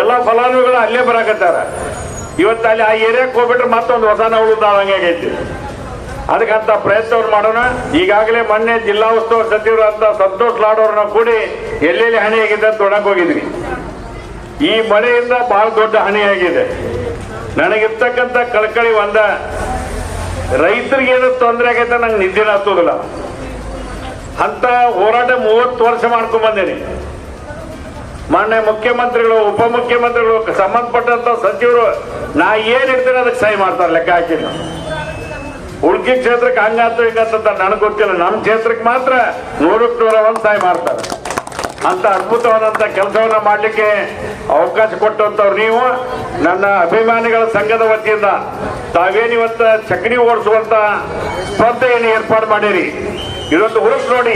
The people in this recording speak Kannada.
ಎಲ್ಲ ಫಲಾನುಭವಿಗಳು ಅಲ್ಲೇ ಬರಾಕತ್ತಾರ. ಇವತ್ತು ಅಲ್ಲಿ ಆ ಏರಿಯಾಕ್ ಹೋಗ್ಬಿಟ್ರೆ ಮತ್ತೊಂದು ಹೊಸ ನವಳುದಾದಂಗೆ ಆಗೈತಿ. ಅದಕ್ಕಂತ ಪ್ರಯತ್ನವನ್ನು ಮಾಡೋಣ. ಈಗಾಗಲೇ ಮೊನ್ನೆ ಜಿಲ್ಲಾ ಉಸ್ತುವಾರಿ ಸಚಿವರಂತ ಸಂತೋಷ್ ಲಾಡ್ ಅವ್ರನ್ನ ಕೂಡಿ ಎಲ್ಲೆಲ್ಲಿ ಹಣಿ ಆಗಿದೆ ಅಂತ ಹೋಗಿದ್ವಿ. ಈ ಮಳೆಯಿಂದ ಬಹಳ ದೊಡ್ಡ ಹಾನಿಯಾಗಿದೆ ನನಗಿರ್ತಕ್ಕಂಥ ಕಳ್ಕಳಿ ಒಂದ, ರೈತರಿಗೆ ಏನು ತೊಂದರೆ ಆಗೈತೆ ನಂಗೆ ನಿದ್ದೆ ಹತ್ತೋದಿಲ್ಲ. ಅಂತ ಹೋರಾಟ ಮೂವತ್ತು ವರ್ಷ ಮಾಡ್ಕೊಂಡ್ ಬಂದೇನಿ. ಮಾನ್ಯ ಮುಖ್ಯಮಂತ್ರಿಗಳು, ಉಪಮುಖ್ಯಮಂತ್ರಿಗಳು, ಸಂಬಂಧಪಟ್ಟಂತ ಸಚಿವರು, ನಾ ಏನ್ ಇರ್ತೀನಿ ಅದಕ್ಕೆ ಸಹಿ ಮಾಡ್ತಾರೆ, ಲೆಕ್ಕ ಹಾಕಿ ಉಳ್ಕಿ ಕ್ಷೇತ್ರಕ್ಕೆ ಹಂಗಾತು ಹಿಂಗಂತ ನನಗೆ ಗೊತ್ತಿಲ್ಲ. ನಮ್ಮ ಕ್ಷೇತ್ರಕ್ಕೆ ಮಾತ್ರ ನೂರಕ್ಕೆ ನೂರ ಒಂದು ಸಹಾಯ ಮಾಡ್ತಾರೆ. ಅಂತ ಅದ್ಭುತವಾದಂಥ ಕೆಲಸವನ್ನ ಮಾಡಲಿಕ್ಕೆ ಅವಕಾಶ ಕೊಟ್ಟಂಥವ್ರು ನೀವು. ನನ್ನ ಅಭಿಮಾನಿಗಳ ಸಂಘದ ವತಿಯಿಂದ ತಾವೇನಿವತ್ತ ಚಕಡಿ ಓಡಿಸುವಂತ ಸ್ಪರ್ಧೆಯನ್ನು ಏರ್ಪಾಡು ಮಾಡಿರಿ. ಇದೊಂದು ಹುರುಪು ನೋಡಿ.